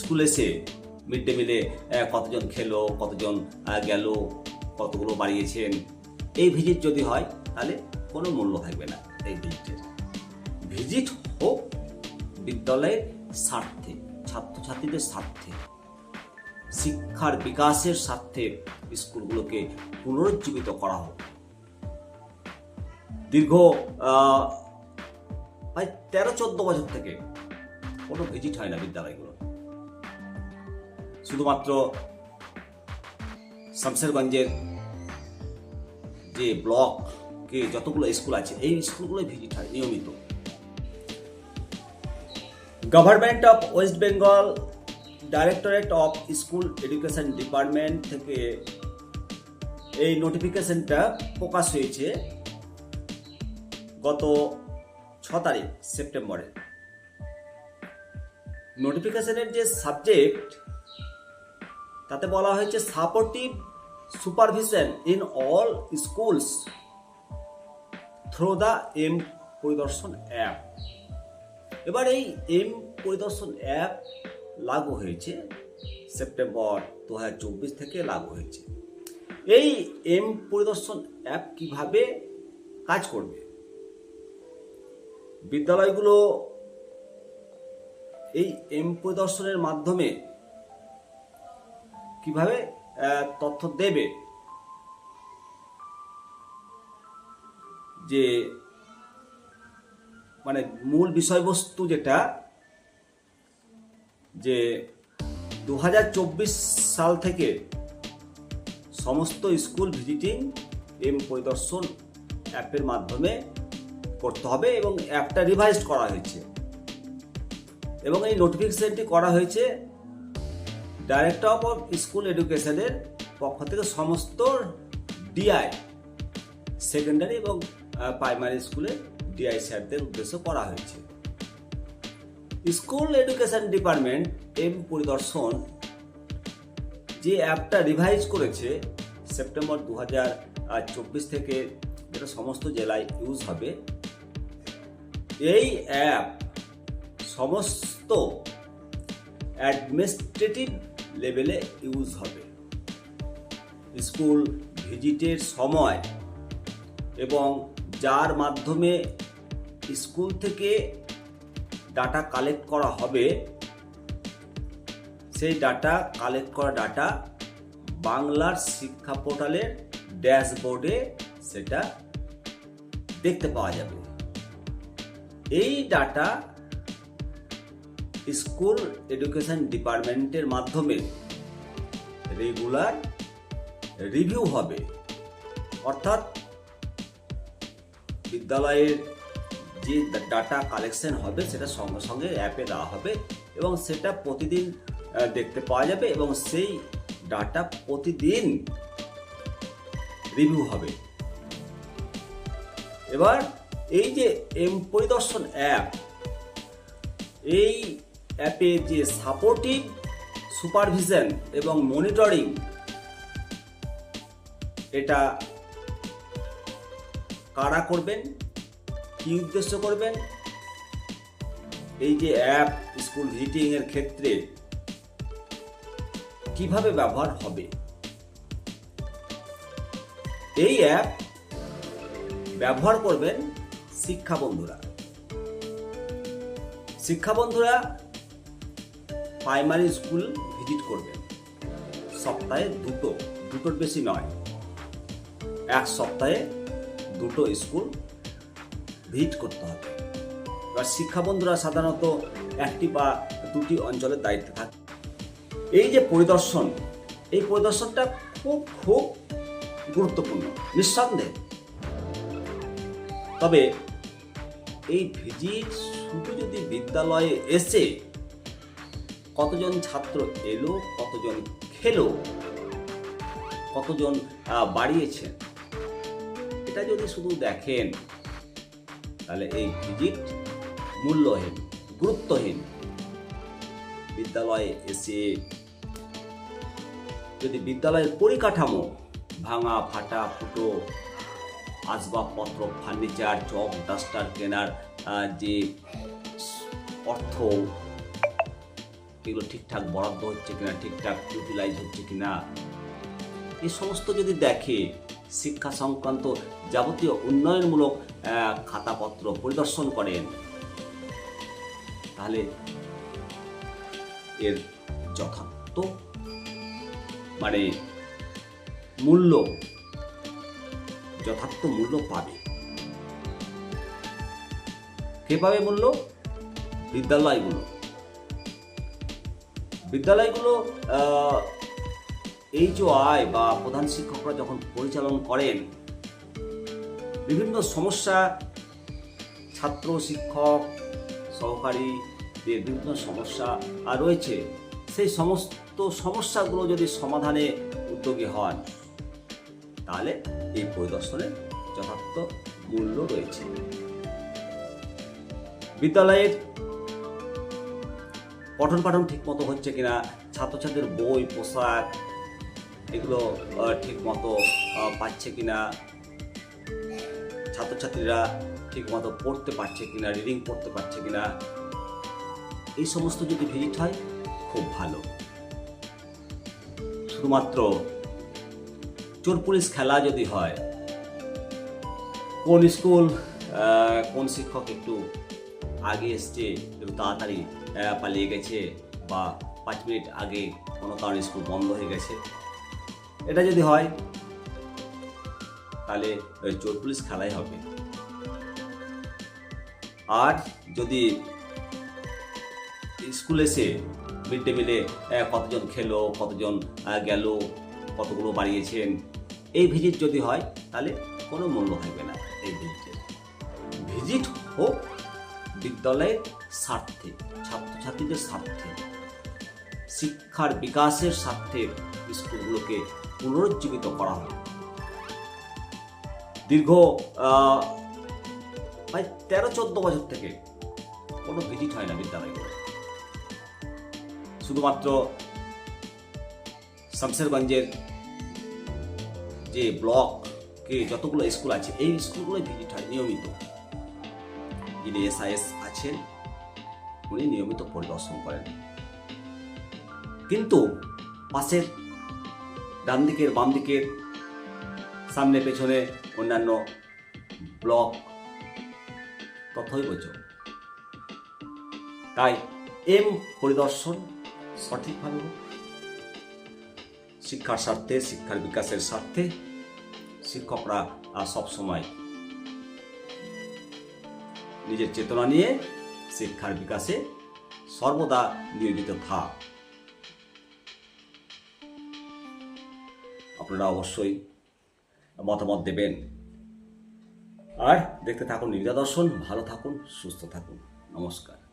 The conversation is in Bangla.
স্কুল এসে মিড ডে মিলে কতজন খেলো, কতজন গেল, কতগুলো বাড়িয়েছেন, এই ভিজিট যদি হয়, তাহলে কোনো মূল্য থাকবে না এই ভিজিটের। ভিজিট হোক বিদ্যালয়ের স্বার্থে, ছাত্রছাত্রীদের স্বার্থে, শিক্ষার বিকাশের স্বার্থে স্কুলগুলোকে পুনরুজ্জীবিত করা হোক। দীর্ঘ প্রায় তেরো চোদ্দ বছর থেকে কোনো ভিজিট হয় না বিদ্যালয়গুলো। শুধুমাত্র শামশেরগঞ্জের যে ব্লকে যতগুলো স্কুল আছে, এই স্কুলগুলোই ভিজিট হয় নিয়মিত। Government of West Bengal directorate of school education department থেকে এই নোটিফিকেশনটা প্রকাশ হয়েছে গত ছ তারিখ সেপ্টেম্বরে নোটিফিকেশনের যে সাবজেক্ট তাতে বলা হয়েছে supportive supervision in all schools through the M Paridarshan app এবার এই এম পরিদর্শন অ্যাপ লাগু হয়েছে সেপ্টেম্বর দু হাজার চব্বিশ থেকে লাগু হয়েছে। এই এম পরিদর্শন অ্যাপ কীভাবে কাজ করবে? বিদ্যালয়গুলো এই এম পরিদর্শনের মাধ্যমে কীভাবে তথ্য দেবে? যে মানে মূল বিষয়বস্তু যেটা, যে দু হাজার চব্বিশ সাল থেকে সমস্ত স্কুল ভিজিটিং এম পরিদর্শন অ্যাপের মাধ্যমে করতে হবে এবং অ্যাপটা রিভাইজ করা হয়েছে। এবং এই নোটিফিকেশনটি করা হয়েছে ডাইরেক্টর অফ স্কুল এডুকেশনের পক্ষ থেকে সমস্ত ডিআই সেকেন্ডারি এবং প্রাইমারি স্কুলে ডিআই স্যারদের উদ্দেশ্য করা হয়েছে। স্কুল এডুকেশন ডিপার্টমেন্ট এম পরিদর্শন যে অ্যাপটা রিভাইজ করেছে সেপ্টেম্বর দু চব্বিশ থেকে, যেটা সমস্ত জেলায় ইউজ হবে, এই অ্যাপ সমস্ত অ্যাডমিনিস্ট্রেটিভ লেভেলে ইউজ হবে। স্কুল ভিজিটের সময় এবং যার মাধ্যমে স্কুল থেকে ডাটা কালেক্ট করা হবে, সেই ডাটা কালেক্ট করা ডাটা বাংলার শিক্ষা পোর্টালের ড্যাশবোর্ডে সেটা দেখতে পাওয়া যাবে। এই ডাটা স্কুল এডুকেশন ডিপার্টমেন্টের মাধ্যমে রেগুলার রিভিউ হবে। অর্থাৎ বিদ্যালয়ের যে ডাটা কালেকশন হবে, সেটা সঙ্গে সঙ্গে অ্যাপে দেওয়া হবে এবং সেটা প্রতিদিন দেখতে পাওয়া যাবে এবং সেই ডাটা প্রতিদিন রিভিউ হবে। এবার এই যে এম পরিদর্শন অ্যাপ, এই অ্যাপে যে সাপোর্টিভ সুপারভিশন এবং মনিটরিং, এটা কারা করবেন? কি উদ্দেশ্য করবেন? এই যে অ্যাপ, স্কুল ভিজিটিং এর ক্ষেত্রে কীভাবে ব্যবহার হবে? এই অ্যাপ ব্যবহার করবেন শিক্ষা বন্ধুরা। শিক্ষা বন্ধুরা প্রাইমারি স্কুল ভিজিট করবেন সপ্তাহে দুটো, দুটোর বেশি নয়। এক সপ্তাহে দুটো স্কুল ভিজিট করতে হবে। এবার শিক্ষা বন্ধুরা সাধারণত একটি বা দুটি অঞ্চলের দায়িত্বে থাকে। এই যে পরিদর্শন, এই পরিদর্শনটা খুব খুব গুরুত্বপূর্ণ, নিঃসন্দেহে। তবে এই ভিজিট শুধু যদি বিদ্যালয়ে এসে কতজন ছাত্র এলো কতজন খেলো কতজন আহ, বাড়িয়েছেন? এটা যদি শুধু দেখেন তাহলে এই ভিজিট মূল্যহীন গুরুত্বহীন। বিদ্যালয়ে এসে যদি বিদ্যালয়ের পরিকাঠামো ভাঙা ফাটা ফুটো আসবাবপত্র ফার্নিচার চক ডাস্টার কেনার যে অর্থ এগুলো ঠিকঠাক বরাদ্দ হচ্ছে কিনা, ঠিকঠাক ইউটিলাইজ হচ্ছে কিনা? এই সমস্ত যদি দেখে, শিক্ষা সংক্রান্ত যাবতীয় উন্নয়নমূলক খাতাপত্র পরিদর্শন করেন, তাহলে এর যথার্থ মানে মূল্য, যথার্থ মূল্য পাবে। কে পাবে মূল্য? বিদ্যালয়গুলো। বিদ্যালয়গুলো এইচ ও আই বা প্রধান শিক্ষকরা যখন পরিচালন করেন, বিভিন্ন সমস্যা, ছাত্র, শিক্ষক সহকারীদের বিভিন্ন সমস্যা আর রয়েছে। সেই সমস্ত সমস্যাগুলো যদি সমাধানে উদ্যোগী হন, তাহলে এই পরিদর্শনের যথার্থ মূল্য রয়েছে। বিদ্যালয়ের পঠন পাঠন ঠিক মতো হচ্ছে কিনা ছাত্রছাত্রীদের বই, পোশাক, এগুলো ঠিক মতো পাচ্ছে কিনা, ছাত্রছাত্রীরা ঠিক মতো পড়তে পারছে কিনা রিডিং পড়তে পারছে কিনা, এই সমস্ত যদি ভিজিট হয়, খুব ভালো। শুধুমাত্র চোর পুলিশ খেলা যদি হয়, কোন স্কুল কোন শিক্ষক একটু আগে এসছে একটু তাড়াতাড়ি পালিয়ে গেছে বা পাঁচ মিনিট আগে কোনো কারণে স্কুল বন্ধ হয়ে গেছে। এটা যদি হয়, তাহলে চোর পুলিশ খেলাই হবে। আর যদি স্কুল এসে মিড ডে মিলে কতজন খেলো, কতজন গেল, কতগুলো বাড়িয়েছেন, এই ভিজিট যদি হয়, তাহলে কোনো মূল্য থাকবে না এই ভিজিটের ভিজিট হোক বিদ্যালয়ের স্বার্থে, ছাত্রছাত্রীদের স্বার্থে, শিক্ষার বিকাশের স্বার্থে স্কুলগুলোকে পুনরুজ্জীবিত করা হোক দীর্ঘ প্রায় তেরো, চোদ্দ বছর থেকে কোনো ভিজিট হয় না বিদ্যালয়গুলো। শুধুমাত্র শামসেরগঞ্জের যে ব্লকে যতগুলো স্কুল আছে, এই স্কুলগুলোই ভিজিট হয় নিয়মিত। যিনি এসআইএস আছেন, উনি নিয়মিত পরিদর্শন করেন। কিন্তু পাশের ডান দিকের বাম দিকের সামনে, পেছনে অন্যান্য ব্লক তথ্যই বোঝো তাই এম পরিদর্শন সঠিকভাবে শিক্ষার স্বার্থে, শিক্ষার বিকাশের স্বার্থে শিক্ষকরা সবসময় নিজের চেতনা নিয়ে শিক্ষার বিকাশে সর্বদা নিয়োজিত থাক আপনারা অবশ্যই মতামত দেবেন। আর দেখতে থাকুন নির্যাদর্শন ভালো থাকুন, সুস্থ থাকুন। নমস্কার।